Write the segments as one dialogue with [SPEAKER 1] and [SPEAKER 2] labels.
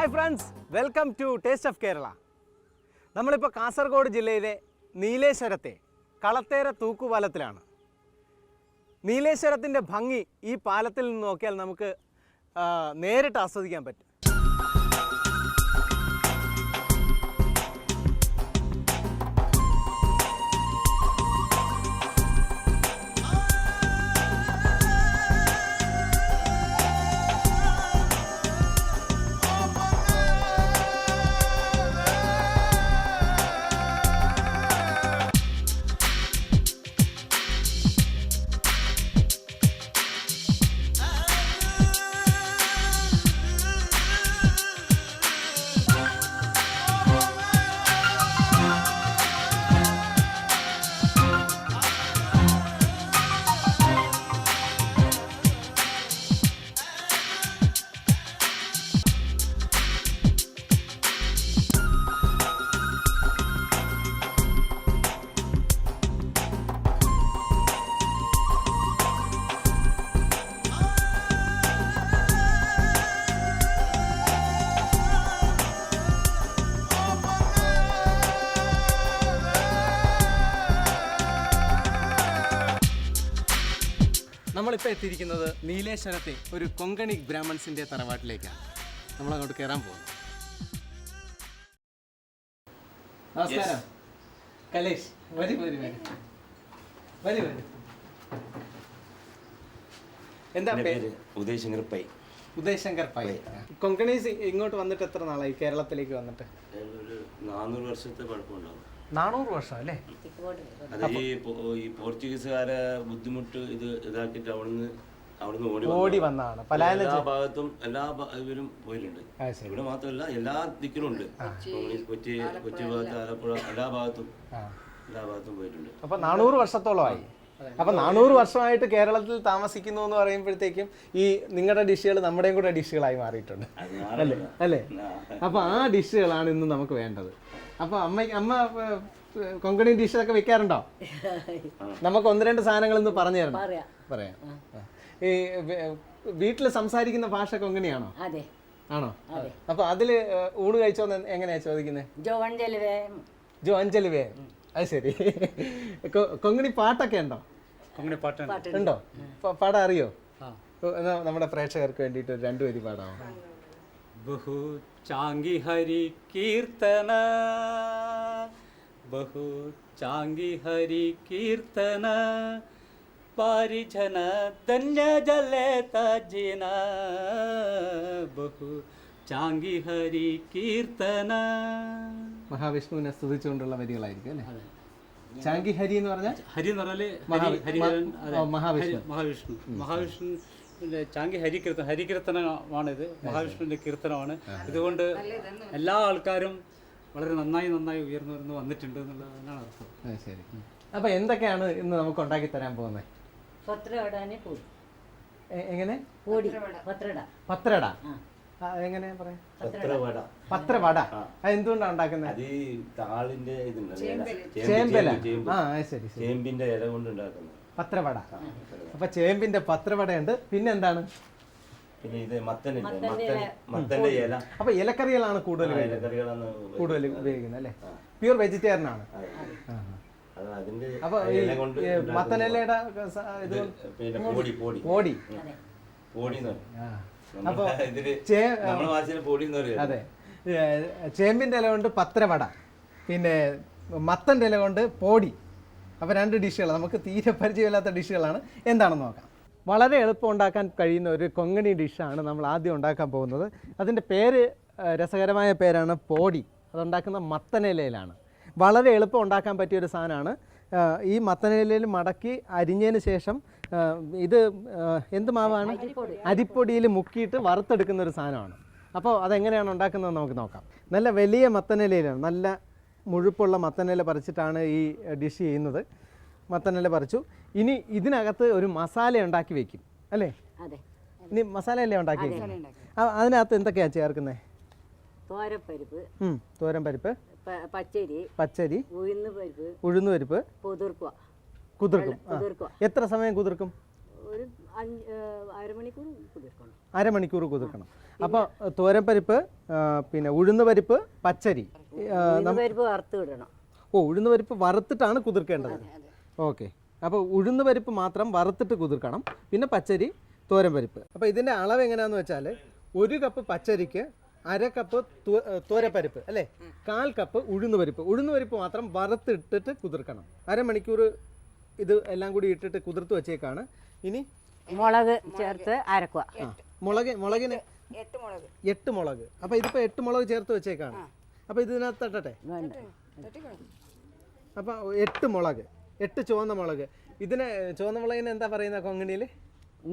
[SPEAKER 1] Hi friends welcome to taste of Kerala നമ്മളിപ്പോൾ കാസർഗോഡ് ജില്ലയിലെ നീലേശ്വരത്തെ കളത്തേര തൂക്കുപാലത്തിലാണ്. നീലേശ്വരത്തിന്റെ ഭംഗി ഈ പാലത്തിൽ നിന്ന് നോക്കിയാൽ നമുക്ക് നേരിട്ട് ആസ്വദിക്കാൻ പറ്റും. നമ്മളിപ്പോൾ എത്തിയിരിക്കുന്നത് നീലേശ്വരത്തെ ഒരു കൊങ്കണി ബ്രാഹ്മൺസിന്റെ തറവാട്ടിലേക്കാണ്. നമ്മളങ്ങോട്ട് കയറാൻ പോകുന്നു നമസ്കാരം. കലേഷ് വരി വരി വരി. വരി വരി. എന്താ പേര്
[SPEAKER 2] പേര് ഉദയശങ്കർ പൈ.
[SPEAKER 1] ഉദയശങ്കർ പൈ. കൊങ്കണീസ് ഇങ്ങോട്ട് വന്നിട്ട് എത്ര നാളായി? കേരളത്തിലേക്ക് വന്നിട്ട്.
[SPEAKER 2] നാനൂറ് വർഷത്തെ പഴക്കമുണ്ടാവും.
[SPEAKER 1] നാനൂറ് വർഷം അല്ലേ
[SPEAKER 2] അത് ഈ പോ- ഈ പോർച്ചുഗീസുകാരെ ബുദ്ധിമുട്ട് ഇത് ഇതാക്കിയിട്ട് അവിടുന്ന് അവിടുന്ന് ഓടി
[SPEAKER 1] ഓടി
[SPEAKER 2] വന്നതാണ്.
[SPEAKER 1] വന്നതാണ് പലായനം
[SPEAKER 2] എല്ലാ ഭാഗത്തും എല്ലാ ഭ- ഇവരും പോയിട്ടുണ്ട്.
[SPEAKER 1] ശരി.
[SPEAKER 2] ഇവിടെ മാത്രമല്ല എല്ലാ ദിക്കിലും ഉണ്ട്. കൊച്ചി കൊച്ചി ഭാഗത്ത് ആലപ്പുഴ എല്ലാ ഭാഗത്തും.
[SPEAKER 1] ആ.
[SPEAKER 2] എല്ലാ ഭാഗത്തും പോയിട്ടുണ്ട്.
[SPEAKER 1] അപ്പൊ നാനൂറ് വർഷത്തോളമായി. അപ്പൊ നാനൂറ് വർഷമായിട്ട് കേരളത്തിൽ താമസിക്കുന്നു എന്ന് പറയുമ്പോഴത്തേക്കും ഈ നിങ്ങളുടെ ഡിഷുകൾ നമ്മുടെയും കൂടെ ഡിഷുകളായി മാറിയിട്ടുണ്ട്.
[SPEAKER 2] അത്
[SPEAKER 1] അല്ലേ? അല്ലേ?
[SPEAKER 2] ആ.
[SPEAKER 1] അപ്പൊ ആ ഡിഷുകളാണ് ഇന്ന് നമുക്ക് വേണ്ടത്. അപ്പൊ അമ്മ അമ്മ കൊങ്കണി ഡിഷ് കൊങ്കണി ഡിഷൊക്കെ വെക്കാറുണ്ടോ? നമുക്ക് ഒന്ന് രണ്ട് സാധനങ്ങൾ ഇന്ന് പറഞ്ഞു തരണം
[SPEAKER 3] പറയാം.
[SPEAKER 1] പറയാം ഈ വീട്ടിൽ സംസാരിക്കുന്ന ഭാഷ കൊങ്കണിയാണോ?
[SPEAKER 3] അതെ.
[SPEAKER 1] ആണോ? അപ്പൊ അതിൽ ഊണ് കഴിച്ചോ എങ്ങനെയാ ചോദിക്കുന്നത് ജോ അഞ്ചലുവേ അത് ശരി. കൊങ്കണി പാട്ടൊക്കെ ഉണ്ടോ?
[SPEAKER 3] പാട്ടുണ്ട്.
[SPEAKER 1] ഉണ്ടോ? പാടാറിയോ? അറിയോ നമ്മുടെ പ്രേക്ഷകർക്ക് വേണ്ടിട്ട് ഒരു രണ്ടു പാടാമോ
[SPEAKER 4] ബഹു ചാങ്കി ഹരി കീർത്തന. ബഹു ചാങ്കി ഹരി കീർത്തന. പാരിജന ധന്യ ജലേതജിന ബഹു ചാങ്കി ഹരി കീർത്തന.
[SPEAKER 1] മഹാവിഷ്ണുവിനെ സ്തുതിച്ചുകൊണ്ടുള്ള വരികളായിരിക്കും അല്ലേ? ചാങ്കി ഹരി എന്ന് പറഞ്ഞാൽ
[SPEAKER 4] ഹരി എന്ന്
[SPEAKER 1] പറഞ്ഞാൽ മഹാവിഷ്ണു.
[SPEAKER 4] മഹാവിഷ്ണു. മഹാവിഷ്ണു മഹാവിഷ്ണു ചാങ്കി ഹരികീർത്തനം ഹരികീർത്തനമാണിത്. മഹാവിഷ്ണുവിന്റെ കീർത്തനമാണ്. ഇതുകൊണ്ട് എല്ലാ ആൾക്കാരും വളരെ നന്നായി നന്നായി ഉയർന്നു വരുന്നു വന്നിട്ടുണ്ട് എന്നുള്ളതാണ് അർത്ഥം.
[SPEAKER 1] ശരി. അപ്പൊ എന്തൊക്കെയാണ് ഇന്ന് നമുക്ക് ഉണ്ടാക്കി തരാൻ പോകുന്നത്?
[SPEAKER 3] പോയി
[SPEAKER 1] എങ്ങനെ?
[SPEAKER 3] പൊടി പത്രട.
[SPEAKER 1] പത്രട. എങ്ങനെ പറയാം?
[SPEAKER 2] പത്രവട.
[SPEAKER 1] പത്രവട. അത് എന്തുകൊണ്ടാണ് ഉണ്ടാക്കുന്നത്?
[SPEAKER 2] അത് താളിന്റെ.
[SPEAKER 1] ചേമ്പല.
[SPEAKER 2] ചേമ്പ്, ചേമ്പ്.
[SPEAKER 1] ആ ശരി.
[SPEAKER 2] ചേമ്പിന്റെ ഇല കൊണ്ട് ഉണ്ടാക്കുന്നത്.
[SPEAKER 1] പത്രവട. അപ്പൊ ചേമ്പിന്റെ പത്രവടയുണ്ട്. പിന്നെ എന്താണ്
[SPEAKER 2] പിന്നെ ഇത് മത്തന്റെ ഇല.
[SPEAKER 1] അപ്പൊ ഇലക്കറികളാണ് കൂടുതൽ കൂടുതൽ ഉപയോഗിക്കുന്നത് അല്ലേ? പ്യൂർ വെജിറ്റേറിയൻ ആണ് അപ്പൊ മത്തനിലയുടെ ഇത് ഓടി
[SPEAKER 2] എന്ന്
[SPEAKER 1] അതെ. ചേമ്പിന്റെ ഇല കൊണ്ട് പത്രവട. പിന്നെ മത്തന്റെ ഇല കൊണ്ട് പോടി. അപ്പോൾ രണ്ട് ഡിഷുകൾ നമുക്ക് തീരെ പരിചയമില്ലാത്ത ഡിഷുകളാണ്. എന്താണെന്ന് നോക്കാം. വളരെ എളുപ്പം ഉണ്ടാക്കാൻ കഴിയുന്ന ഒരു കൊങ്ങണി ഡിഷാണ് നമ്മൾ ആദ്യം ഉണ്ടാക്കാൻ പോകുന്നത്. അതിന്റെ പേര് രസകരമായ പേരാണ് പോടി. അതുണ്ടാക്കുന്ന മത്തനിലയിലാണ്. വളരെ എളുപ്പം ഉണ്ടാക്കാൻ പറ്റിയ ഒരു സാധനമാണ് ഈ മത്തനിലയിൽ മടക്കി അരിഞ്ഞതിന് ശേഷം ഇത് എന്ത് മാവാണ്? അരിപ്പൊടിയിൽ മുക്കിയിട്ട് വറുത്തെടുക്കുന്ന ഒരു സാധനമാണ്. അപ്പോൾ അതെങ്ങനെയാണ് ഉണ്ടാക്കുന്നത് നമുക്ക് നോക്കാം. നല്ല വലിയ മത്തനിലയിലാണ്. നല്ല മുഴുപ്പുള്ള മത്തനില പറിച്ചിട്ടാണ് ഈ ഡിഷ് ചെയ്യുന്നത്. മത്തനില പറിച്ചു. ഇനി ഇതിനകത്ത് ഒരു മസാല ഉണ്ടാക്കി വെക്കും അല്ലേ? ഇനി മസാലയല്ലേ ഉണ്ടാക്കി വെക്കും അതിനകത്ത് എന്തൊക്കെയാണ് ചേർക്കുന്നത്
[SPEAKER 3] തോരപ്പരിപ്പ്
[SPEAKER 1] തോരൻ പരിപ്പ്
[SPEAKER 3] പച്ചരി
[SPEAKER 1] പച്ചരി.
[SPEAKER 3] ഉഴുന്ന് പരിപ്പ് പൊതിർക്കുക
[SPEAKER 1] കുതിർക്കും. എത്ര സമയം കുതിർക്കും?
[SPEAKER 3] ഒരു അരമണിക്കൂർ കുതിർക്കണം.
[SPEAKER 1] അപ്പൊ കുതിർക്കണം. അപ്പോൾ തോരപ്പരിപ്പ് പരിപ്പ് പിന്നെ ഉഴുന്ന പരിപ്പ് പച്ചരി.
[SPEAKER 3] പരിപ്പ് വറുത്ത് ഇടണം
[SPEAKER 1] ഓ ഉഴുന്ന പരിപ്പ് വറുത്തിട്ടാണ് കുതിർക്കേണ്ടത്. ഓക്കെ. അപ്പോൾ ഉഴുന്ന പരിപ്പ് മാത്രം വറുത്തിട്ട് കുതിർക്കണം. പിന്നെ പച്ചരി തോരൻ പരിപ്പ്. അപ്പോൾ ഇതിന്റെ അളവ് എങ്ങനെയാന്ന് വെച്ചാൽ ഒരു കപ്പ് പച്ചരിക്ക് അര കപ്പ് തോരപ്പരിപ്പ് അല്ലേ? കാൽ കപ്പ് ഉഴുന്ന് പരിപ്പ്. ഉഴുന്ന് പരിപ്പ് മാത്രം വറുത്തിട്ടിട്ട് കുതിർക്കണം. അരമണിക്കൂർ ഇത് എല്ലാം കൂടി ഇട്ടിട്ട് കുതിർത്ത് വെച്ചേക്കാണ്. ഇനി
[SPEAKER 3] മുളക് ചേർത്ത് അരക്കുക.
[SPEAKER 1] മുളക് മുളകിന്?
[SPEAKER 5] എട്ട് മുളക്.
[SPEAKER 1] എട്ട് മുളക്. അപ്പോൾ ഇതിപ്പോ എട്ട് മുളക് ചേർത്ത് വെച്ചേക്കാണ്. അപ്പൊ ഇതിനകത്ത് തട്ടട്ടെ?
[SPEAKER 5] അപ്പൊ
[SPEAKER 1] അപ്പോൾ എട്ട് മുളക്. എട്ട് ചുവന്ന മുളക്. ഇതിന് ചുവന്ന മുളകിന് എന്താ പറയുന്ന കൊങ്ങണിയിൽ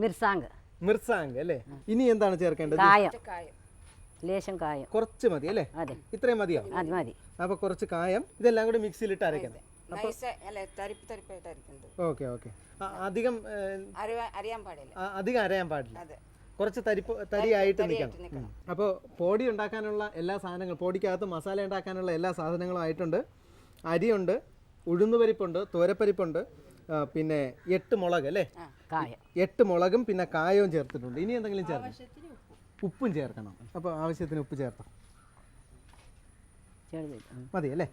[SPEAKER 3] മിർസാങ്ക്.
[SPEAKER 1] മിർസാങ്ക് അല്ലേ? ഇനി എന്താണ് ചേർക്കേണ്ടത്?
[SPEAKER 3] കായം.
[SPEAKER 5] കായം.
[SPEAKER 3] ലേശം കായം.
[SPEAKER 1] കുറച്ച് മതി അല്ലേ? ഇത്രയും മതിയോ?
[SPEAKER 3] അപ്പൊ മതി.
[SPEAKER 1] അപ്പോൾ കുറച്ച് കായം. ഇതെല്ലാം കൂടി മിക്സിയിലിട്ട് അരയ്ക്കണം ഓക്കെ ഓക്കെ. അധികം
[SPEAKER 5] അറിയാൻ പാടില്ല.
[SPEAKER 1] അധികം അറിയാൻ പാടില്ല.
[SPEAKER 5] അതെ.
[SPEAKER 1] കുറച്ച് തരിപ്പ് തരിയായിട്ട് നിൽക്കണം. അപ്പോൾ പൊടി ഉണ്ടാക്കാനുള്ള എല്ലാ സാധനങ്ങളും പൊടിക്കകത്ത് മസാല ഉണ്ടാക്കാനുള്ള എല്ലാ സാധനങ്ങളും ആയിട്ടുണ്ട്. അരിയുണ്ട് ഉഴുന്നുപരിപ്പുണ്ട് തോരപ്പരിപ്പുണ്ട് പിന്നെ എട്ട് മുളക് അല്ലേ?
[SPEAKER 3] കായം.
[SPEAKER 1] എട്ട് മുളകും പിന്നെ കായവും ചേർത്തിട്ടുണ്ട്. ഇനി എന്തെങ്കിലും ചേർക്കണം? ഉപ്പും. ചേർക്കണം. അപ്പോൾ ആവശ്യത്തിന് ഉപ്പ് ചേർത്താം? മതി അല്ലേ?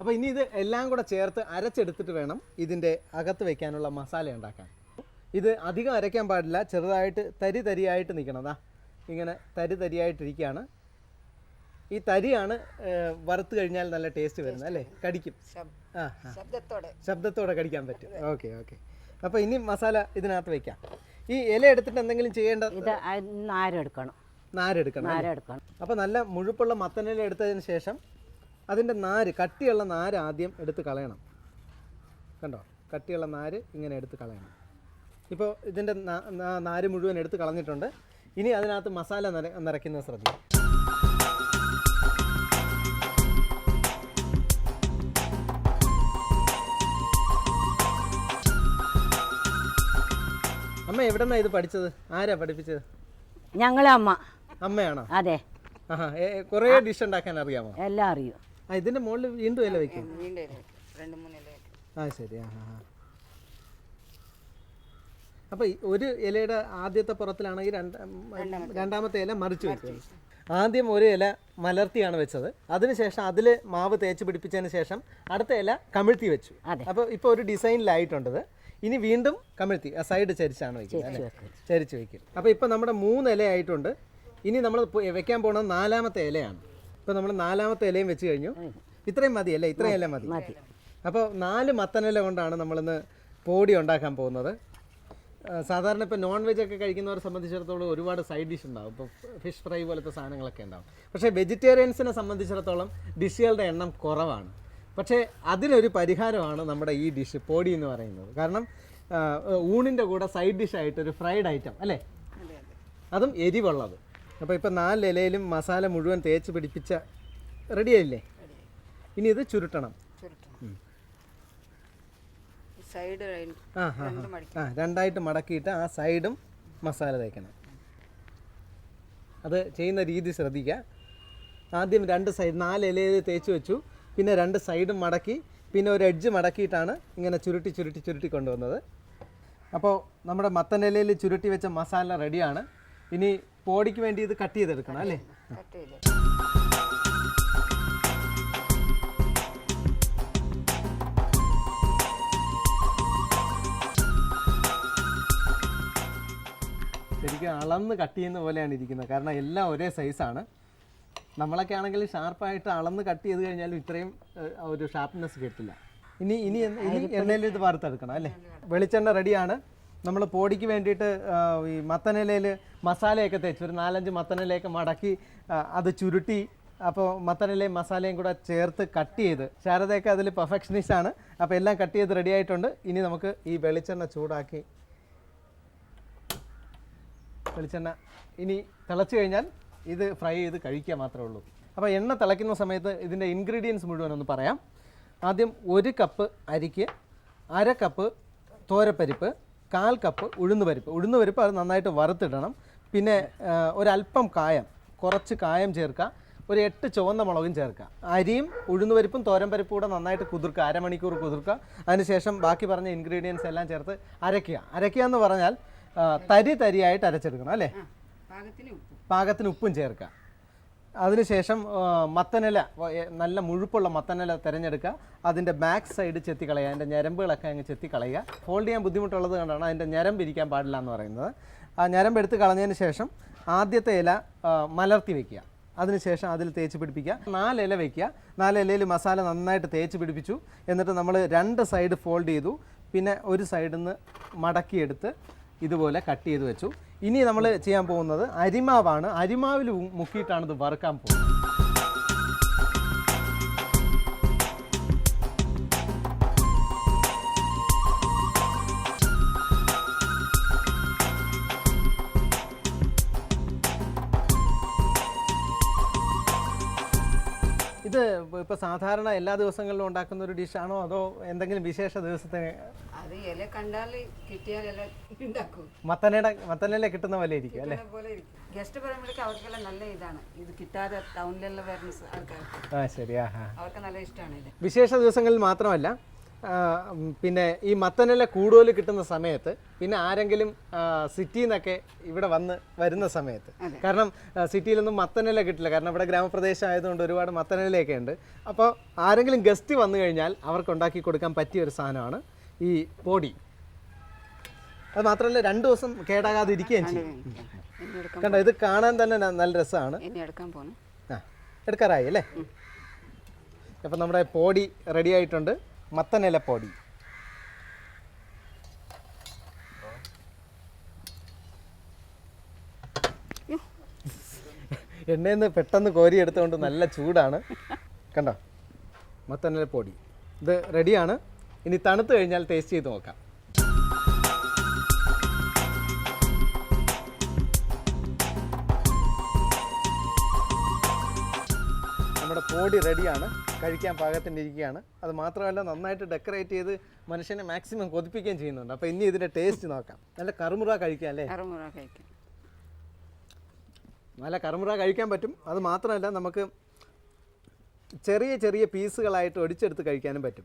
[SPEAKER 1] അപ്പോൾ ഇനി ഇത് എല്ലാം കൂടെ ചേർത്ത് അരച്ചെടുത്തിട്ട് വേണം ഇതിന്റെ അകത്ത് വെക്കാനുള്ള മസാല ഉണ്ടാക്കാൻ. ഇത് അധികം അരയ്ക്കാൻ പാടില്ല ചെറുതായിട്ട് തരി തരിയായിട്ട് നിൽക്കണതാ ഇങ്ങനെ തരി തരിയായിട്ടിരിക്കുകയാണ്. ഈ തരിയാണ് വറുത്ത് കഴിഞ്ഞാൽ നല്ല ടേസ്റ്റ് വരുന്നത് അല്ലേ? കടിക്കും. ആ
[SPEAKER 5] ശബ്ദത്തോടെ.
[SPEAKER 1] ശബ്ദത്തോടെ കടിക്കാൻ പറ്റും. Okay okay. അപ്പോൾ ഇനി മസാല ഇതിനകത്ത് വെക്കാം. ഈ ഇല എടുത്തിട്ട് എന്തെങ്കിലും ചെയ്യേണ്ട
[SPEAKER 3] ഇത് നാരെടുക്കണം.
[SPEAKER 1] നാരെടുക്കണം?
[SPEAKER 3] നാരെടുക്കണം.
[SPEAKER 1] അപ്പോൾ നല്ല മുഴുപ്പുള്ള മത്തനില എടുത്തതിന് ശേഷം അതിന്റെ നാര് കട്ടിയുള്ള നാര് ആദ്യം എടുത്ത് കളയണം. കണ്ടോ? കട്ടിയുള്ള നാര് ഇങ്ങനെ എടുത്ത് കളയണം. ഇപ്പോൾ ഇതിന്റെ നാര് മുഴുവൻ എടുത്ത് കളഞ്ഞിട്ടുണ്ട്. ഇനി അതിനകത്ത് മസാല നിര നിറയ്ക്കുന്നത് ശ്രദ്ധിക്കും അമ്മ എവിടെ നിന്നാണ് ഇത് പഠിച്ചത്? ആരാ പഠിപ്പിച്ചത്?
[SPEAKER 3] ഞങ്ങളെ അമ്മ.
[SPEAKER 1] അമ്മയാണോ?
[SPEAKER 3] അതെ.
[SPEAKER 1] ആഹാ കുറേ ഡിഷ് ഉണ്ടാക്കാൻ അറിയാമോ?
[SPEAKER 3] എല്ലാം അറിയും.
[SPEAKER 1] ആ ഇതിന്റെ മുകളിൽ വീണ്ടും ഇല വെക്കും.
[SPEAKER 5] വീണ്ടും ഇല വെക്കും. രണ്ട് മൂന്ന് ഇല വെക്കും.
[SPEAKER 1] ആ ശരി. ആ ആ ആ. അപ്പൊ ഒരു ഇലയുടെ ആദ്യത്തെ പുറത്തിലാണെങ്കിൽ രണ്ട് രണ്ടാമത്തെ ഇല മറിച്ച് വെക്കും ആദ്യം ഒരു ഇല മലർത്തിയാണ് വെച്ചത്. അതിനുശേഷം അതിൽ മാവ് തേച്ച് പിടിപ്പിച്ചതിന് ശേഷം അടുത്ത ഇല കമിഴ്ത്തി വെച്ചു.
[SPEAKER 3] അപ്പൊ
[SPEAKER 1] അപ്പോൾ ഇപ്പോൾ ഒരു ഡിസൈനിലായിട്ടുണ്ടത്. ഇനി വീണ്ടും കമിഴ്ത്തി ആ സൈഡ് ചരിച്ചാണ് വെക്കുന്നത് അല്ലേ? ചരിച്ച് വെക്കും. അപ്പോൾ ഇപ്പോൾ നമ്മുടെ മൂന്ന് ഇല ആയിട്ടുണ്ട് ഇനി നമ്മൾ വെക്കാൻ പോണത് നാലാമത്തെ ഇലയാണ്. ഇപ്പോൾ നമ്മൾ നാലാമത്തെ ഇലയും വെച്ച് കഴിഞ്ഞു. ഇത്രയും മതി അല്ലേ? ഇത്രയും ഇല മതി. അപ്പോൾ നാല് മത്തനില കൊണ്ടാണ് നമ്മളിന്ന് പോടി ഉണ്ടാക്കാൻ പോകുന്നത്. സാധാരണ ഇപ്പോൾ നോൺ വെജ് ഒക്കെ കഴിക്കുന്നവരെ സംബന്ധിച്ചിടത്തോളം ഒരുപാട് സൈഡ് ഡിഷ് ഉണ്ടാവും. ഇപ്പോൾ ഫിഷ് ഫ്രൈ പോലത്തെ സാധനങ്ങളൊക്കെ ഉണ്ടാവും. പക്ഷേ വെജിറ്റേറിയൻസിനെ സംബന്ധിച്ചിടത്തോളം ഡിഷുകളുടെ എണ്ണം കുറവാണ്. പക്ഷേ അതിനൊരു പരിഹാരമാണ് നമ്മുടെ ഈ ഡിഷ് പോടി എന്ന് പറയുന്നത്. കാരണം ഊണിന്റെ ഊണിന്റെ കൂടെ സൈഡ് ഡിഷായിട്ട് ഒരു ഫ്രൈഡ് ഐറ്റം അല്ലേ?
[SPEAKER 5] അതും
[SPEAKER 1] എരിവുള്ളത്. അപ്പോൾ ഇപ്പോൾ നാല് ഇലയിലും മസാല മുഴുവൻ തേച്ച് പിടിപ്പിച്ച റെഡിയായില്ലേ ഇനി ഇത് ചുരുട്ടണം.
[SPEAKER 5] ചുരുട്ടണം. സൈഡ്
[SPEAKER 1] ആ ആ രണ്ടായിട്ട് മടക്കിയിട്ട് ആ സൈഡും മസാല തേക്കണം. അത് ചെയ്യുന്ന രീതി ശ്രദ്ധിക്കുക. ആദ്യം രണ്ട് സൈഡ് നാല് ഇലയിൽ തേച്ച് വെച്ചു. പിന്നെ രണ്ട് സൈഡും മടക്കി പിന്നെ ഒരു എഡ്ജ് മടക്കിയിട്ടാണ് ഇങ്ങനെ ചുരുട്ടി ചുരുട്ടി ചുരുട്ടി കൊണ്ടുവന്നത്. അപ്പോൾ നമ്മുടെ മത്തൻ ഇലയിൽ ചുരുട്ടി വെച്ച മസാല റെഡിയാണ് ഇനി പോടിക്ക് വേണ്ടി ഇത് കട്ട് ചെയ്തെടുക്കണം അല്ലേ?
[SPEAKER 5] കട്ട് ചെയ്ത്.
[SPEAKER 1] ശരിക്കും അളന്ന് കട്ട് ചെയ്യുന്ന പോലെയാണ് ഇരിക്കുന്നത്. കാരണം എല്ലാം ഒരേ സൈസാണ് നമ്മളൊക്കെ ആണെങ്കിൽ ഷാർപ്പായിട്ട് അളന്ന് കട്ട് ചെയ്ത് കഴിഞ്ഞാലും ഇത്രയും ഒരു ഷാർപ്നെസ് കിട്ടില്ല. ഇനി ഇനി ഇനി എണ്ണയിൽ ഇത് വറുത്തെടുക്കണം അല്ലേ? വെളിച്ചെണ്ണ റെഡിയാണ് നമ്മൾ പൊടിക്ക് വേണ്ടിയിട്ട് ഈ മത്തനിലയിൽ മസാലയൊക്കെ തേച്ച് ഒരു നാലഞ്ച് മത്തനിലയൊക്കെ മടക്കി അത് ചുരുട്ടി അപ്പോൾ മത്തനിലയും മസാലയും കൂടെ ചേർത്ത് കട്ട് ചെയ്ത് ശാരദയൊക്കെ അതിൽ പെർഫെക്ഷനിസ്റ്റ് ആണ് അപ്പോൾ എല്ലാം കട്ട് ചെയ്ത് റെഡി ആയിട്ടുണ്ട്. ഇനി നമുക്ക് ഈ വെളിച്ചെണ്ണ ചൂടാക്കി വെളിച്ചെണ്ണ ഇനി തിളച്ച് കഴിഞ്ഞാൽ ഇത് ഫ്രൈ ചെയ്ത് കഴിക്കുക മാത്രമേ ഉള്ളൂ. അപ്പോൾ എണ്ണ തിളയ്ക്കുന്ന സമയത്ത് ഇതിന്റെ ഇൻഗ്രീഡിയൻസ് മുഴുവൻ ഒന്ന് പറയാം. ആദ്യം ഒരു കപ്പ് അരിക്ക് അര കപ്പ് തോരപ്പരിപ്പ് കാൽ കപ്പ് ഉഴുന്ന് പരിപ്പ്. ഉഴുന്ന് പരിപ്പ് അത് നന്നായിട്ട് വറുത്തിടണം. പിന്നെ ഒരല്പം കായം. കുറച്ച് കായം ചേർക്കുക. ഒരു എട്ട് ചുവന്ന മുളകും ചേർക്കുക. അരിയും ഉഴുന്നുപരിപ്പും തോരൻപരിപ്പും കൂടെ നന്നായിട്ട് കുതിർക്കുക. അരമണിക്കൂർ കുതിർക്കുക. അതിനുശേഷം ബാക്കി പറഞ്ഞ ഇൻഗ്രീഡിയൻസ് എല്ലാം ചേർത്ത് അരയ്ക്കുക. അരയ്ക്കുക എന്ന് പറഞ്ഞാൽ തരി തരിയായിട്ട് അരച്ചെടുക്കണം അല്ലേ?
[SPEAKER 5] പാകത്തിന് ഉപ്പും
[SPEAKER 1] ചേർക്കുക. അതിനുശേഷം മത്തനില നല്ല മുഴുപ്പുള്ള മത്തനില തിരഞ്ഞെടുക്കുക. അതിന്റെ ബാക്ക് സൈഡ് ചെത്തി കളയുക. അതിന്റെ ഞരമ്പുകളൊക്കെ അങ്ങ് ചെത്തി കളയുക. ഫോൾഡ് ചെയ്യാൻ ബുദ്ധിമുട്ടുള്ളത് കൊണ്ടാണ് അതിന്റെ ഞരമ്പ് ഇരിക്കാൻ പാടില്ല എന്ന് പറയുന്നത്. ആ ഞരമ്പ് എടുത്ത് കളഞ്ഞതിന് ശേഷം ആദ്യത്തെ ഇല മലർത്തി വെക്കുക. അതിനുശേഷം അതിൽ തേച്ച് പിടിപ്പിക്കുക. നാല് ഇല വയ്ക്കുക നാല് ഇലയിൽ മസാല നന്നായിട്ട് തേച്ച് പിടിപ്പിച്ചു. എന്നിട്ട് നമ്മൾ രണ്ട് സൈഡ് ഫോൾഡ് ചെയ്തു. പിന്നെ ഒരു സൈഡിൽ നിന്ന് മടക്കിയെടുത്ത് ഇതുപോലെ കട്ട് ചെയ്ത് വെച്ചു. ഇനി നമ്മൾ ചെയ്യാൻ പോകുന്നത് അരിമാവാണ്. അരിമാവിൽ മുക്കിയിട്ടാണ് ഇത് വറുക്കാൻ പോകുന്നത്. ഇത് ഇപ്പോൾ സാധാരണ എല്ലാ ദിവസങ്ങളിലും ഉണ്ടാക്കുന്ന ഒരു ഡിഷാണോ? അതോ എന്തെങ്കിലും വിശേഷ ദിവസത്തിന്?
[SPEAKER 5] അത് ഇല കണ്ടാൽ കിട്ടിയാൽ ഇല ഉണ്ടാക്കും.
[SPEAKER 1] മത്തനയുടെ മത്തനില കിട്ടുന്ന പോലെ ഇരിക്കും അല്ലേ?
[SPEAKER 5] പോലെ ഗസ്റ്റ് പറയുമ്പോഴേക്കും അവർക്കെല്ലാം നല്ല ഇതാണ്. ഇത് കിട്ടാതെ ടൗണിലെല്ലാം വരുന്ന ആൾക്കാർക്ക്.
[SPEAKER 1] ആ ശരി ആ ആ.
[SPEAKER 5] അവർക്ക് നല്ല ഇഷ്ടമാണ് ഇത്.
[SPEAKER 1] വിശേഷ ദിവസങ്ങളിൽ മാത്രമല്ല പിന്നെ ഈ മത്തനില കൂടുതൽ കിട്ടുന്ന സമയത്ത് പിന്നെ ആരെങ്കിലും സിറ്റിയിൽ നിന്നൊക്കെ ഇവിടെ വന്ന് വരുന്ന സമയത്ത്. കാരണം സിറ്റിയിലൊന്നും മത്തനില കിട്ടില്ല. കാരണം ഇവിടെ ഗ്രാമപ്രദേശം ആയതുകൊണ്ട് ഒരുപാട് മത്തനിലയൊക്കെ ഉണ്ട്. അപ്പോൾ ആരെങ്കിലും ഗസ്റ്റ് വന്നു കഴിഞ്ഞാൽ അവർക്ക് ഉണ്ടാക്കി കൊടുക്കാൻ പറ്റിയ ഒരു സാധനമാണ് ഈ പൊടി. അത് മാത്രമല്ല രണ്ടു ദിവസം കേടാകാതെ ഇരിക്കുകയും ചെയ്യും. കണ്ടോ ഇത് കാണാൻ തന്നെ നല്ല രസമാണ്. ആ എടുക്കാറായി അല്ലേ? അപ്പം നമ്മുടെ പോടി റെഡി ആയിട്ടുണ്ട്. മത്തനില പൊടി എണ്ണയിൽ പെട്ടെന്ന് കോരി എടുത്തുകൊണ്ട് നല്ല ചൂടാണ്. കണ്ടോ? മത്തനിലപ്പൊടി. ഇത് റെഡിയാണ്. ഇനി തണുത്ത് കഴിഞ്ഞാൽ ടേസ്റ്റ് ചെയ്ത് നോക്കാം. നമ്മുടെ പൊടി റെഡിയാണ്. കഴിക്കാൻ പാകത്തിന്റെ ഇരിക്കുകയാണ് അത് മാത്രമല്ല നന്നായിട്ട് ഡെക്കറേറ്റ് ചെയ്ത് മനുഷ്യനെ മാക്സിമം കൊതിപ്പിക്കുകയും ചെയ്യുന്നുണ്ട്. അപ്പോൾ ഇനി ഇതിന്റെ ടേസ്റ്റ് നോക്കാം. നല്ല കറുമുറ കഴിക്കാം അല്ലേ?
[SPEAKER 5] കറുമുറ കഴിക്കാം.
[SPEAKER 1] നല്ല കറുമുറ കഴിക്കാൻ പറ്റും. അത് മാത്രമല്ല നമുക്ക് ചെറിയ ചെറിയ പീസുകളായിട്ട് ഒടിച്ചെടുത്ത് കഴിക്കാനും പറ്റും.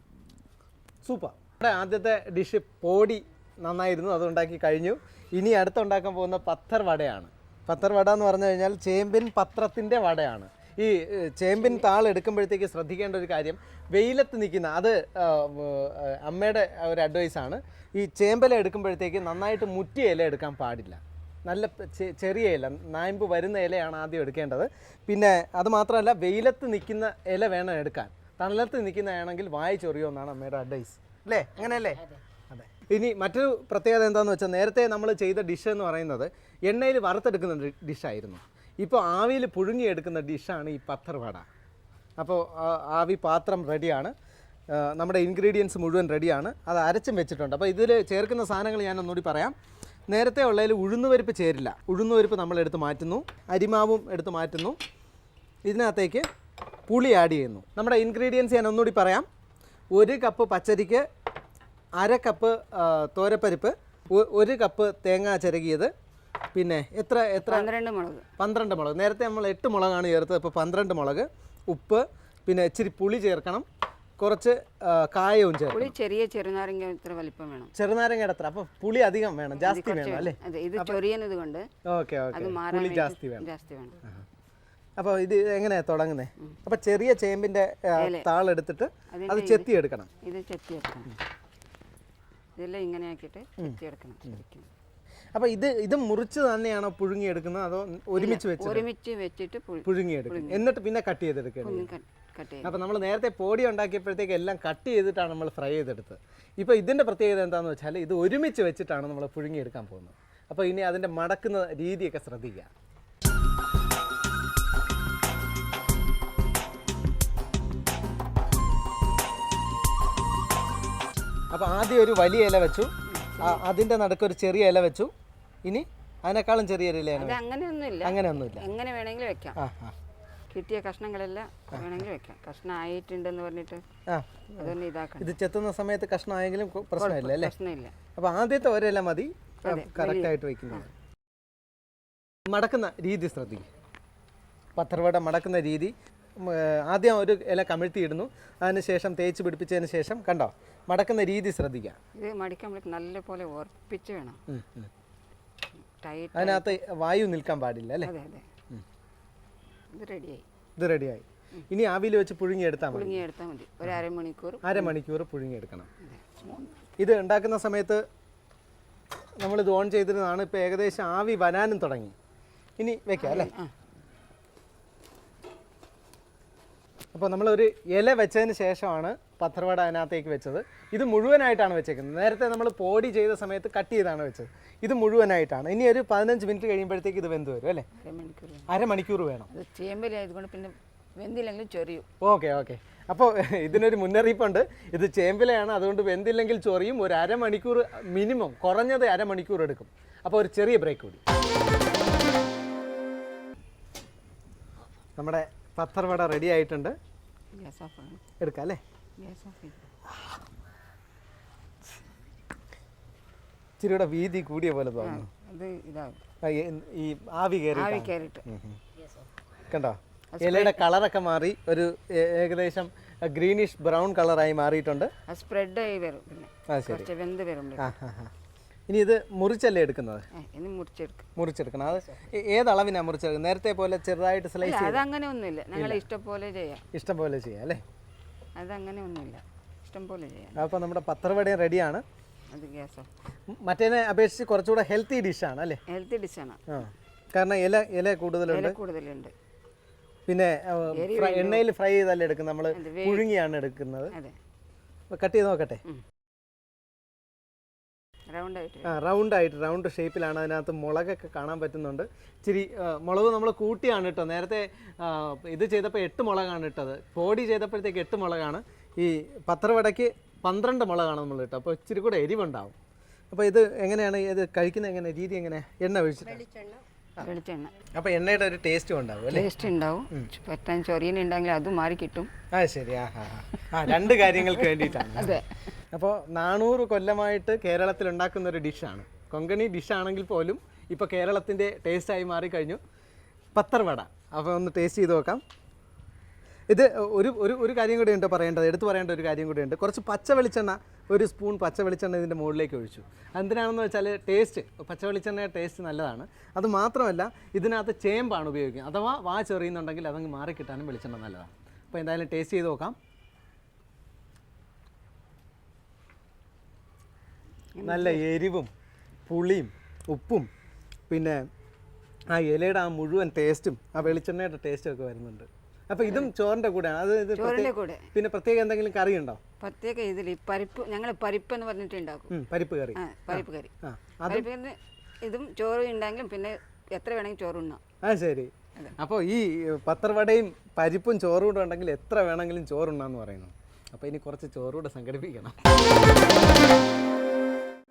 [SPEAKER 1] സൂപ്പർ. നമ്മുടെ ആദ്യത്തെ ഡിഷ് പോടി നന്നായിരുന്നു. അതുണ്ടാക്കി കഴിഞ്ഞു. ഇനി അടുത്തുണ്ടാക്കാൻ പോകുന്ന പത്തർ വടയാണ്. പത്തർ വട എന്ന് പറഞ്ഞു കഴിഞ്ഞാൽ ചേമ്പിൻ പത്രത്തിന്റെ വടയാണ്. ഈ ചേമ്പിൻ താൾ എടുക്കുമ്പോഴത്തേക്ക് ശ്രദ്ധിക്കേണ്ട ഒരു കാര്യം വെയിലത്ത് നിൽക്കുന്ന അത് അമ്മയുടെ ഒരു അഡ്വൈസാണ് ഈ ചേമ്പല എടുക്കുമ്പോഴത്തേക്ക് നന്നായിട്ട് മുറ്റിയ ഇല എടുക്കാൻ പാടില്ല. നല്ല ചെറിയ ഇല നായമ്പ് വരുന്ന ഇലയാണ് ആദ്യം എടുക്കേണ്ടത്. പിന്നെ അത് മാത്രമല്ല വെയിലത്ത് നിൽക്കുന്ന ഇല വേണം എടുക്കാൻ. തണലത്ത് നിൽക്കുന്നതാണെങ്കിൽ വായി ചൊറിയുമെന്നാണ് അമ്മയുടെ അഡ്വൈസ് അല്ലേ? അങ്ങനെയല്ലേ? അതെ. ഇനി മറ്റൊരു പ്രത്യേകത എന്താണെന്ന് വെച്ചാൽ നേരത്തെ നമ്മൾ ചെയ്ത ഡിഷ് എന്ന് പറയുന്നത് എണ്ണയിൽ വറുത്തെടുക്കുന്ന ഡിഷായിരുന്നു ഇപ്പോൾ ആവിയിൽ പുഴുങ്ങിയെടുക്കുന്ന ഡിഷാണ് ഈ പത്തർവട അപ്പോൾ ആവി പാത്രം റെഡിയാണ്. നമ്മുടെ ഇൻഗ്രീഡിയൻസ് മുഴുവൻ റെഡിയാണ്. അത് അരച്ചും വെച്ചിട്ടുണ്ട്. അപ്പോൾ ഇതിൽ ചേർക്കുന്ന സാധനങ്ങൾ ഞാൻ ഒന്നുകൂടി പറയാം. നേരത്തെ ഉള്ളതിൽ ഉഴുന്നുപരിപ്പ് ചേരില്ല. ഉഴുന്നുപരിപ്പ് നമ്മൾ എടുത്ത് മാറ്റുന്നു. അരിമാവും എടുത്ത് മാറ്റുന്നു. ഇതിനകത്തേക്ക് പുളി ആഡ് ചെയ്യുന്നു. നമ്മുടെ ഇൻഗ്രീഡിയൻസ് ഞാൻ ഒന്നുകൂടി പറയാം. ഒരു കപ്പ് പച്ചരിക്ക് അര കപ്പ് തോരപ്പരിപ്പ് ഒരു കപ്പ് തേങ്ങ ചിരകിയത് പിന്നെ എത്ര എത്ര?
[SPEAKER 5] പന്ത്രണ്ട് മുളക്.
[SPEAKER 1] പന്ത്രണ്ട് മുളക്. നേരത്തെ നമ്മൾ എട്ട് മുളകാണ് ചേർത്തത്. ഇപ്പോൾ പന്ത്രണ്ട് മുളക് ഉപ്പ് പിന്നെ ഇച്ചിരി പുളി ചേർക്കണം. കുറച്ച് കായവും ചേർക്കണം.
[SPEAKER 5] പുളി ചെറിയ ചെറുനാരങ്ങ ഇത്ര വലിപ്പം വേണം.
[SPEAKER 1] ചെറുനാരങ്ങയുടെ അത്ര. അപ്പോൾ പുളി അധികം വേണം. ജാസ്തി വേണം അല്ലേ?
[SPEAKER 5] അതെ ഇത് ചൊറിയുന്നത് കൊണ്ട്
[SPEAKER 1] ഓക്കെ ഓക്കെ. പുളി ജാസ്തി വേണം.
[SPEAKER 5] ജാസ്തി വേണം.
[SPEAKER 1] അപ്പോൾ ഇത് എങ്ങനെയാണ് തുടങ്ങുന്നത് അപ്പോൾ ചെറിയ ചേമ്പിന്റെ താളെടുത്തിട്ട് അത് ചെത്തി എടുക്കണം
[SPEAKER 5] ഇത് ചെത്തി എടുക്കണം ഇതെല്ലാം ഇങ്ങനെ ആക്കിയിട്ട് ചെത്തിയെടുക്കണം. ശരിക്കും
[SPEAKER 1] അപ്പോൾ ഇത് ഇത് മുറിച്ച് തന്നെയാണോ പുഴുങ്ങിയെടുക്കുന്നത്? അതോ ഒരുമിച്ച് വെച്ച്
[SPEAKER 5] ഒരുമിച്ച് വെച്ചിട്ട് പുഴുങ്ങി
[SPEAKER 1] പുഴുങ്ങിയെടുക്കും. എന്നിട്ട് പിന്നെ കട്ട്
[SPEAKER 5] കട്ട്
[SPEAKER 1] അപ്പോൾ നമ്മൾ നേരത്തെ പൊടി ഉണ്ടാക്കിയപ്പോഴത്തേക്ക് എല്ലാം കട്ട് ചെയ്തിട്ടാണ് നമ്മൾ ഫ്രൈ ചെയ്തെടുത്തത്. ഇപ്പൊ ഇതിന്റെ പ്രത്യേകത എന്താണെന്ന് വെച്ചാൽ ഇത് ഒരുമിച്ച് വെച്ചിട്ടാണ് നമ്മൾ പുഴുങ്ങിയെടുക്കാൻ പോകുന്നത്. അപ്പോൾ ഇനി അതിന്റെ മടക്കുന്ന രീതിയൊക്കെ ശ്രദ്ധിക്കുക. അപ്പോൾ ആദ്യം ഒരു വലിയ ഇല വെച്ചു. അതിന്റെ അതിന്റെ നടുക്ക് ഒരു ചെറിയ ഇല വെച്ചു. ഇനി അതിനേക്കാളും ചെറിയ ഇലയാണ്
[SPEAKER 5] അങ്ങനെയൊന്നുമില്ല.
[SPEAKER 1] അങ്ങനെയൊന്നുമില്ല.
[SPEAKER 5] എങ്ങനെ വേണമെങ്കിലും വെക്കാം. കിട്ടിയ കഷ്ണങ്ങളെല്ലാം വേണമെങ്കിൽ വെക്കാം. കഷ്ണം ആയിട്ടുണ്ടെന്ന് പറഞ്ഞിട്ട് അതൊന്നും ഇതാക്കണം.
[SPEAKER 1] ഇത് ചെത്തുന്ന സമയത്ത് കഷ്ണമായെങ്കിലും പ്രശ്നമില്ല അല്ലേ?
[SPEAKER 5] പ്രശ്നമില്ല.
[SPEAKER 1] അപ്പോൾ ആദ്യത്തെ ഒരല്ല മതി. കറക്റ്റായിട്ട് വെക്കുന്നത് മടക്കുന്ന രീതി ശ്രദ്ധിക്കും. പത്രവട മടക്കുന്ന രീതി. ആദ്യം ഒരു ഇല കമിഴ്ത്തിയിടുന്നു. അതിനുശേഷം തേച്ച് പിടിപ്പിച്ചതിന് ശേഷം കണ്ടോ? മടക്കുന്ന രീതി ശ്രദ്ധിക്കുക
[SPEAKER 5] ഇത് മടിക്കാൻ നല്ല പോലെ ഉറപ്പിച്ച് വേണം. ടൈറ്റ്
[SPEAKER 1] അതിനകത്ത് വായു നിൽക്കാൻ പാടില്ല അല്ലേ?
[SPEAKER 5] അതെ അതെ. ഇത് റെഡിയായി.
[SPEAKER 1] ഇത് റെഡിയായി. ഇനി ആവിയിൽ വെച്ച് പുഴുങ്ങിയെടുത്താൽ മതി.
[SPEAKER 5] പുഴുങ്ങി എടുത്താൽ മതി. ഒരു അരമണിക്കൂർ
[SPEAKER 1] അരമണിക്കൂർ പുഴുങ്ങിയെടുക്കണം. ഇത് ഉണ്ടാക്കുന്ന സമയത്ത് നമ്മൾ ഇത് ഓൺ ചെയ്തിരുന്നതാണ്. ഇപ്പോൾ ഏകദേശം ആവി വരാനും തുടങ്ങി. ഇനി വെക്കാം അല്ലേ? അപ്പോൾ നമ്മളൊരു ഇല വെച്ചതിന് ശേഷമാണ് പത്രവട അതിനകത്തേക്ക് വെച്ചത്. ഇത് മുഴുവനായിട്ടാണ് വെച്ചേക്കുന്നത്. നേരത്തെ നമ്മൾ പോടി ചെയ്ത സമയത്ത് കട്ട് ചെയ്താണ് വെച്ചത്. ഇത് മുഴുവനായിട്ടാണ്. ഇനി ഒരു പതിനഞ്ച് മിനിറ്റ് കഴിയുമ്പോഴത്തേക്ക് ഇത് വെന്ത് വരും അല്ലേ?
[SPEAKER 5] അരമണിക്കൂർ
[SPEAKER 1] വേണം.
[SPEAKER 5] ചേമ്പലായതുകൊണ്ട് പിന്നെ വെന്തില്ലെങ്കിൽ ചൊറിയും.
[SPEAKER 1] Okay okay. അപ്പോൾ ഇതിനൊരു മുന്നറിയിപ്പുണ്ട്. ഇത് ചേമ്പിലയാണ് അതുകൊണ്ട് വെന്തില്ലെങ്കിൽ ചൊറിയും. ഒരു അരമണിക്കൂർ മിനിമം കുറഞ്ഞത് അരമണിക്കൂർ എടുക്കും. അപ്പോൾ ഒരു ചെറിയ ബ്രേക്ക് കൂടി. നമ്മുടെ പത്തർവട റെഡി ആയിട്ടുണ്ട്.
[SPEAKER 5] എടുക്കാല്ലേ
[SPEAKER 1] എടുക്കാം അല്ലേ? ഇച്ചിരി കൂടെ വീതി കൂടിയ പോലെ തോന്നുന്നു. ഈ- ആവി കയറി കണ്ടോ? ഇലയുടെ കളറൊക്കെ മാറി ഒരു ഏകദേശം ഗ്രീനിഷ് ബ്രൗൺ കളറായി മാറിയിട്ടുണ്ട്.
[SPEAKER 5] സ്പ്രെഡ് ആയി വരും വെന്ത്
[SPEAKER 1] ഹാ. ഇനി ഇത് മുറിച്ചല്ലേ എടുക്കുന്നത്?
[SPEAKER 5] ഇനി മുറിച്ചെടുക്കും.
[SPEAKER 1] മുറിച്ചെടുക്കണം. അത് ഏത് അളവിനാണ് മുറിച്ചെടുക്കുന്നത്? നേരത്തെ പോലെ ചെറുതായിട്ട് സ്ലൈസ്
[SPEAKER 5] അതങ്ങനെ ഒന്നുമില്ല. ഞങ്ങളെ ഇഷ്ടം പോലെ ചെയ്യാം.
[SPEAKER 1] ഇഷ്ടം പോലെ ചെയ്യാം അല്ലേ?
[SPEAKER 5] അതങ്ങനെ ഒന്നുമില്ല. ഇഷ്ടം പോലെ ചെയ്യാം.
[SPEAKER 1] അപ്പോൾ നമ്മുടെ പത്രവടയും റെഡിയാണ്.
[SPEAKER 5] അത് ഗ്യാസ്.
[SPEAKER 1] മറ്റേനെ അപേക്ഷിച്ച് കുറച്ചുകൂടെ ഹെൽത്തി ഡിഷാണ് അല്ലേ?
[SPEAKER 5] ഹെൽത്തി ഡിഷാണ്
[SPEAKER 1] കാരണം ഇല ഇല കൂടുതലുണ്ട്.
[SPEAKER 5] കൂടുതലുണ്ട്.
[SPEAKER 1] പിന്നെ എണ്ണയിൽ ഫ്രൈ ചെയ്തല്ലേ എടുക്കുന്നത്? നമ്മൾ പുഴുങ്ങിയാണ് എടുക്കുന്നത്.
[SPEAKER 5] അതെ.
[SPEAKER 1] കട്ട് ചെയ്ത് നോക്കട്ടെ?
[SPEAKER 5] റൗണ്ട് ആയിട്ട്
[SPEAKER 1] ആ റൗണ്ട് ആയിട്ട് റൗണ്ട് ഷേപ്പിലാണ് അതിനകത്ത് മുളകൊക്കെ കാണാൻ പറ്റുന്നുണ്ട്. ഇച്ചിരി മുളക് നമ്മൾ കൂട്ടിയാണ് കേട്ടോ നേരത്തെ ഇത് ചെയ്തപ്പോൾ എട്ട് മുളകാണ് ഇട്ടത്. പോടി ചെയ്തപ്പോഴത്തേക്ക് എട്ട് മുളകാണ്. ഈ പത്രവടയ്ക്ക് പന്ത്രണ്ട് മുളകാണ് നമ്മൾ ഇട്ടത്. അപ്പോൾ ഇച്ചിരി കൂടെ എരിവുണ്ടാവും. അപ്പോൾ ഇത് എങ്ങനെയാണ് ഇത് കഴിക്കുന്നത് എങ്ങനെ രീതി എങ്ങനെ? എണ്ണ ഒഴിച്ചിട്ട്.
[SPEAKER 5] വെളിച്ചെണ്ണ.
[SPEAKER 1] അപ്പോൾ എണ്ണയുടെ ഒരു ടേസ്റ്റും ഉണ്ടാവും
[SPEAKER 5] ടേസ്റ്റ് ഉണ്ടാവും. പറ്റാൻ ചൊറിയനുണ്ടെങ്കിൽ അത് മാറി കിട്ടും
[SPEAKER 1] ആ ശരി. ആ രണ്ട് കാര്യങ്ങൾക്ക് വേണ്ടിയിട്ടാണ്.
[SPEAKER 5] അതെ.
[SPEAKER 1] അപ്പോൾ നാനൂറ് കൊല്ലമായിട്ട് കേരളത്തിൽ ഉണ്ടാക്കുന്ന ഒരു ഡിഷാണ്. കൊങ്കണി ഡിഷാണെങ്കിൽ പോലും ഇപ്പോൾ കേരളത്തിന്റെ ടേസ്റ്റായി മാറിക്കഴിഞ്ഞു. പത്തർവട. അപ്പോൾ ഒന്ന് ടേസ്റ്റ് ചെയ്ത് നോക്കാം. ഇത് ഒരു ഒരു ഒരു കാര്യം കൂടി ഉണ്ട് പറയേണ്ടത്. എടുത്തു പറയേണ്ട ഒരു കാര്യം കൂടി ഉണ്ട്. കുറച്ച് പച്ച വെളിച്ചെണ്ണ ഒരു സ്പൂൺ പച്ച വെളിച്ചെണ്ണ ഇതിന്റെ മുകളിലേക്ക് ഒഴിച്ചു. എന്തിനാണെന്ന് വെച്ചാൽ ടേസ്റ്റ് പച്ച വെളിച്ചെണ്ണയുടെ ടേസ്റ്റ് നല്ലതാണ്. അത് മാത്രമല്ല ഇതിനകത്ത് ചേമ്പാണ് ഉപയോഗിക്കുന്നത് അഥവാ വാ ചെറിയുന്നുണ്ടെങ്കിൽ അതങ്ങ് മാറിക്കിട്ടാനും വെളിച്ചെണ്ണ നല്ലതാണ്. അപ്പോൾ എന്തായാലും ടേസ്റ്റ് ചെയ്ത് നോക്കാം. നല്ല എരിവും പുളിയും ഉപ്പും പിന്നെ ആ ഇലയുടെ ആ മുഴുവൻ ടേസ്റ്റും ആ വെളിച്ചെണ്ണയുടെ ടേസ്റ്റും ഒക്കെ വരുന്നുണ്ട്. അപ്പൊ ഇതും ചോറിന്റെ കൂടെയാണ് അത്
[SPEAKER 5] കൂടെ.
[SPEAKER 1] പിന്നെ പ്രത്യേക എന്തെങ്കിലും കറി ഉണ്ടോ?
[SPEAKER 5] പ്രത്യേക ഇതിൽ പരിപ്പ് ഞങ്ങൾ പരിപ്പ് എന്ന് പറഞ്ഞിട്ട് ഉണ്ടാക്കും.
[SPEAKER 1] പരിപ്പ് കറി.
[SPEAKER 5] പരിപ്പ് കറി.
[SPEAKER 1] ആ
[SPEAKER 5] പരിപ്പ് കറി ഇതും ചോറ് ഉണ്ടെങ്കിലും പിന്നെ എത്ര വേണമെങ്കിൽ ചോറ് ഉണ്ണാം.
[SPEAKER 1] ആ ശരി. അപ്പോൾ ഈ പത്രവടയും പരിപ്പും ചോറും കൂടെ ഉണ്ടെങ്കിൽ എത്ര വേണമെങ്കിലും ചോറുണ്ണാന്ന് പറയുന്നു. അപ്പോൾ ഇനി കുറച്ച് ചോറുകൂടെ സംഘടിപ്പിക്കണം.